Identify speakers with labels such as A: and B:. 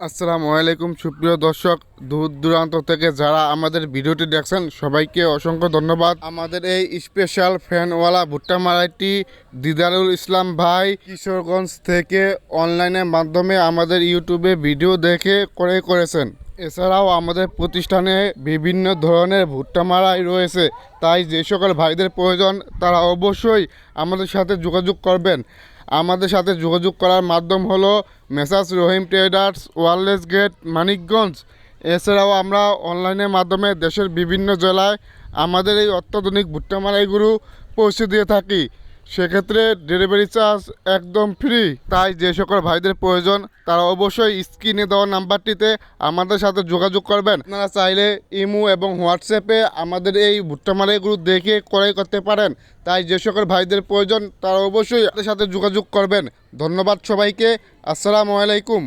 A: আসসালামু আলাইকুম, সুপ্রিয় দর্শক, দূর দূরান্ত থেকে যারা আমাদের ভিডিওটি দেখছেন, সবাইকে অসংখ্য ধন্যবাদ। আমাদের এই স্পেশাল ফ্যানওয়ালা ভুট্টা মারাইটি দিদারুল ইসলাম ভাই কিশোরগঞ্জ থেকে অনলাইনের মাধ্যমে আমাদের ইউটিউবে ভিডিও দেখে করে করেছেন। এছাড়াও আমাদের প্রতিষ্ঠানে বিভিন্ন ধরনের ভুট্টা মারাই রয়েছে। তাই যে সকল ভাইদের প্রয়োজন, তারা অবশ্যই আমাদের সাথে যোগাযোগ করবেন। আমাদের সাথে যোগাযোগ করার মাধ্যম হলো messrs Rahim traders, wireless gate, Manikganj. এছাড়াও আমরা অনলাইনের মাধ্যমে দেশের বিভিন্ন জেলায় আমাদের এই অত্যাধুনিক ভুট্টা মারাইগুলো পৌঁছে দিয়ে থাকি। সেক্ষেত্রে ডেলিভারি চার্জ একদম ফ্রি তাই যে সকল ভাইদের প্রয়োজন, তারা অবশ্যই স্ক্রিনে দেওয়া নাম্বারটিতে আমাদের সাথে যোগাযোগ করবেন। আপনারা চাইলে ইমো এবং হোয়াটসঅ্যাপে আমাদের এই ভুট্টা মালাইগুলো দেখে ক্রয় করতে পারেন। তাই যে সকল ভাইদের প্রয়োজন, তারা অবশ্যই আমাদের সাথে যোগাযোগ করবেন। ধন্যবাদ সবাইকে। আসসালামু আলাইকুম।